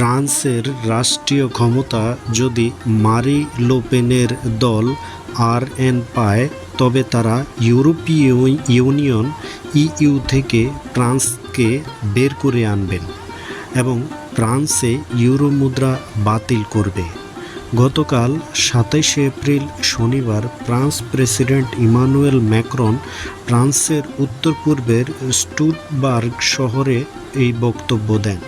ফ্রান্সের রাষ্ট্রীয় ক্ষমতা যদি মারি লোপেনের দল আর এন পায়, তবে তারা ইউরোপীয় ইউনিয়ন ইইউ থেকে ফ্রান্সকে বের করে আনবেন এবং ফ্রান্সে ইউরো মুদ্রা বাতিল করবে। গতকাল সাতাইশে এপ্রিল শনিবার ফ্রান্স প্রেসিডেন্ট ইমানুয়েল ম্যাক্রন ফ্রান্সের উত্তর পূর্বের স্টুটবার্গ শহরে এই বক্তব্য দেন।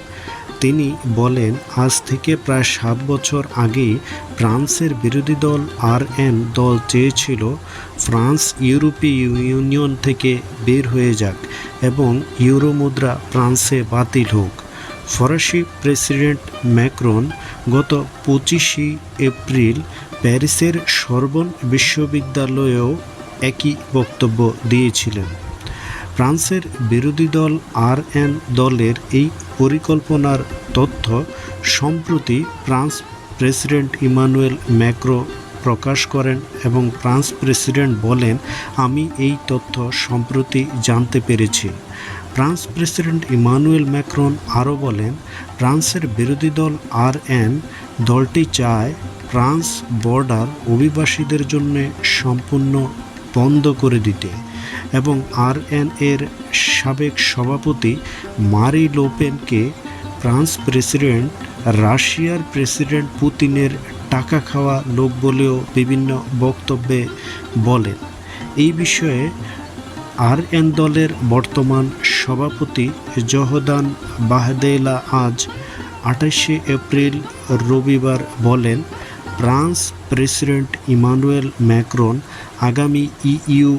তিনি বলেন, আজ থেকে প্রায় সাত বছর আগেই ফ্রান্সের বিরোধী দল আরএন দল চেয়েছিল ফ্রান্স ইউরোপীয় ইউনিয়ন থেকে বের হয়ে যাক এবং ইউরো মুদ্রা ফ্রান্সে বাতিল হোক। ফরাসি প্রেসিডেন্ট ম্যাক্রন গত পঁচিশে এপ্রিল প্যারিসের সরবন বিশ্ববিদ্যালয়েও একই বক্তব্য দিয়েছিলেন। ফ্রান্সের বিরোধী দল আর এন দলের এই পরিকল্পনার তথ্য সম্প্রতি ফ্রান্স প্রেসিডেন্ট ইমানুয়েল ম্যাক্রো প্রকাশ করেন এবং ফ্রান্স প্রেসিডেন্ট বলেন, আমি এই তথ্য সম্প্রতি জানতে পেরেছি। ফ্রান্স প্রেসিডেন্ট ইমানুয়েল ম্যাক্রন আরও বলেন, ফ্রান্সের বিরোধী দল আর এন দলটি চায় ফ্রান্স বর্ডার অভিবাসীদের জন্য সম্পূর্ণ বন্ধ করে দিতে। এবং আরএন এর সাবেক সভাপতি মারি লোপেনকে ফ্রান্স প্রেসিডেন্ট, রাশিয়ার প্রেসিডেন্ট পুতিনের টাকা খাওয়া লোক বলেও বিভিন্ন বক্তব্যে বলেন। এই বিষয়ে আর এন দলের বর্তমান সভাপতি জহদান বাহদেলা আজ আঠাশে এপ্রিল রবিবার বলেন, ফ্রান্স প্রেসিডেন্ট ইমানুয়েল ম্যাক্রন আগামী ইইউ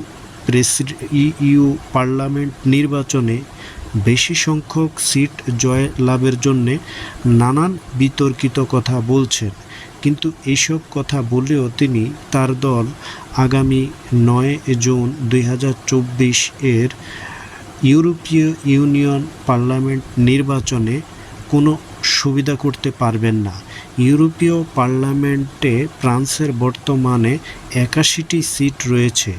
ইইউ পার্লামেন্ট নির্বাচনে বেশি সংখ্যক সিট জয় লাভের জন্যে নানান বিতর্কিত কথা বলছেন। কিন্তু এইসব কথা বলেও তিনি তার দল আগামী নয় জুন দুই হাজার চব্বিশ এর ইউরোপীয় ইউনিয়ন পার্লামেন্ট নির্বাচনে কোনো সুবিধা করতে পারবেন না। ইউরোপীয় পার্লামেন্টে ফ্রান্সের বর্তমানে একাশিটি সিট রয়েছে।